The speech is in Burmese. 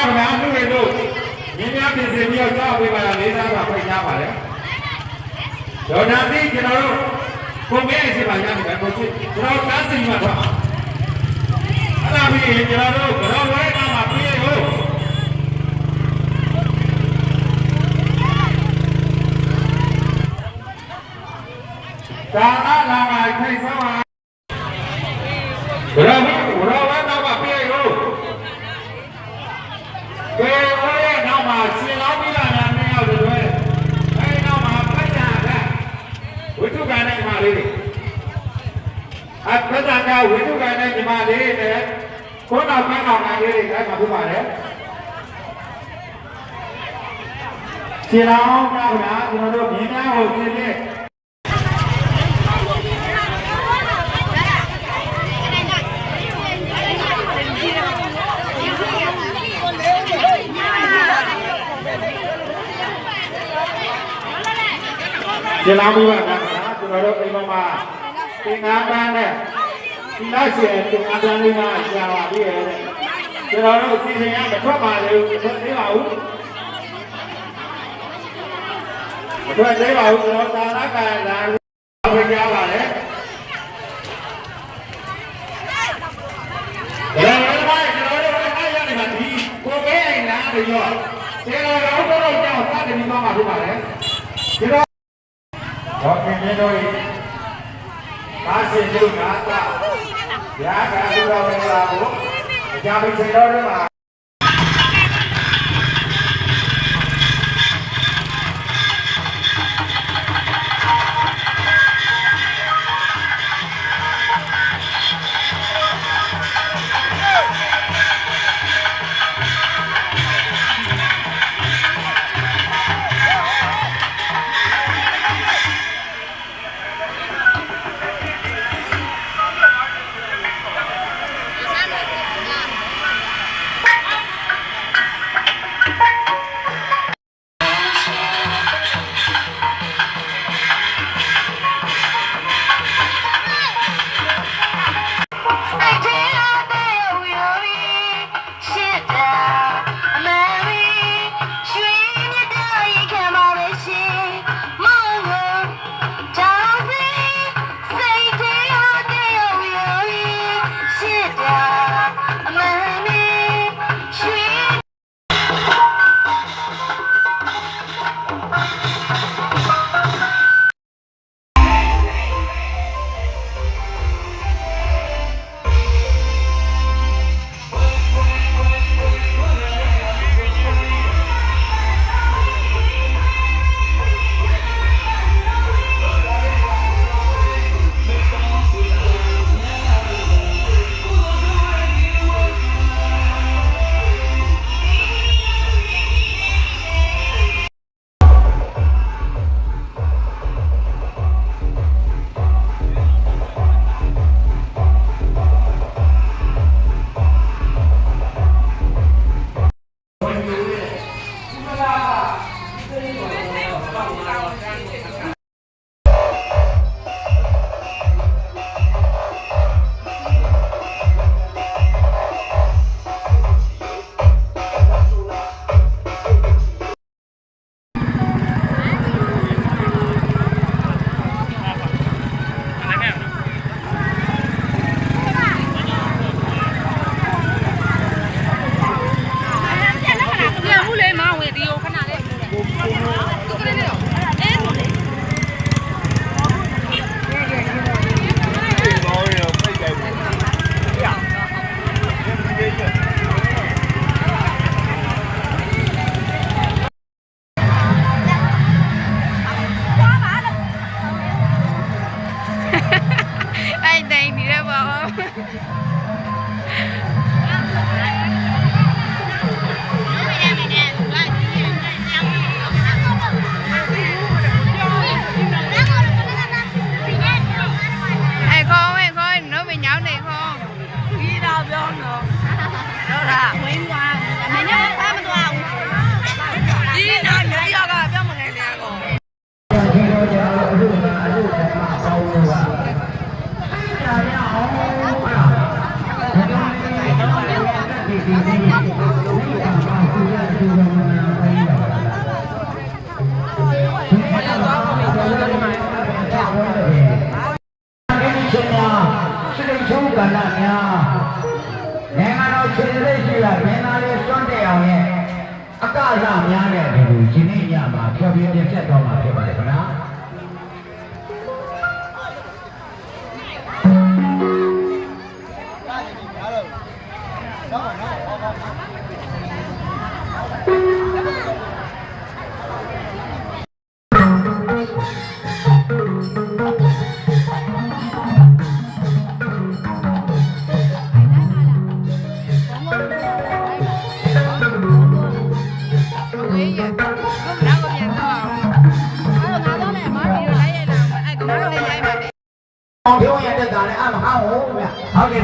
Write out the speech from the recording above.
ပါဗျာသူတွေတို့မြင်းများပြင်ဆင်ပြီးတော့ကြောက်ပေးပါလားလေးစားစွာဖိတ်ကြားပါလေဒေါ်နာသိကျွန်တော်တို့ကိုမဲအစီပါရမယ်ကိုချစ်ကျွန်တော်ကားစီမှာတော့အဲ့ဒါပြီးရင်ကျွန်တော်တို့ကတော့ဝဲကမှာပြေးဟုတ်ဒါအလာမှာခိုင်ဆောင်ပါဘရမဘရဝဲကမှာပြေးဟုတ်ကဲဝဲနောက်မှာရှင်လောင်းပြီးလာတာနှစ်ယောက်တွေအဲ့နောက်မှာပတ်ကြတာ ဝိတုကနဲ့ဒီမှာလေးတွေအပဇာကဝိတုကနဲ့ညီမလေးနဲ့ကိုနောက်ပန်းအောင်နိုင်လေးတွေအဲ့မှာဖြစ်ပါတယ်ခြေတော်ကဗျာကျွန်တော်တို့မြင်းများကိုသိတဲ့ခြေတော်ပြီးပါကဗျာ ကျွန်တော်တို့အိမ်မှာသင်္ကန်းပန်းနဲ့ဒီလိုက်ရှင်သင်္ကန်းပန်းလေးကကြာပါပြီရဲ့ကျွန်တော်တို့စီစဉ်ရမထွက်ပါလေမထွက်သေးပါဘူးမထွက်သေးပါဘူးကျွန်တော်သာရကံလာဝင်ကြပါလေဘယ်လိုလဲကျွန်တော်တို့အားရနေမှာဒီကိုပဲအိမ်လာပြီးတော့ကျွန်တော်တို့တော့ကြောက်စတယ်ပြီးတော့မှာဖြစ်ပါလေကျွန်တော်တော့ ခင်ဗျားတို့ကားရှင်တို့ကတာရာကဘုရားမင်္ဂလာကို တော့ ဖြောင်းပြင်းပြတ်တော့မှာဖြစ်ပါတယ်ခဏ အောင်ဖြုံးရတဲ့တာနဲ့အမဟောင်းဟုတ်ဗျာဟုတ်တယ်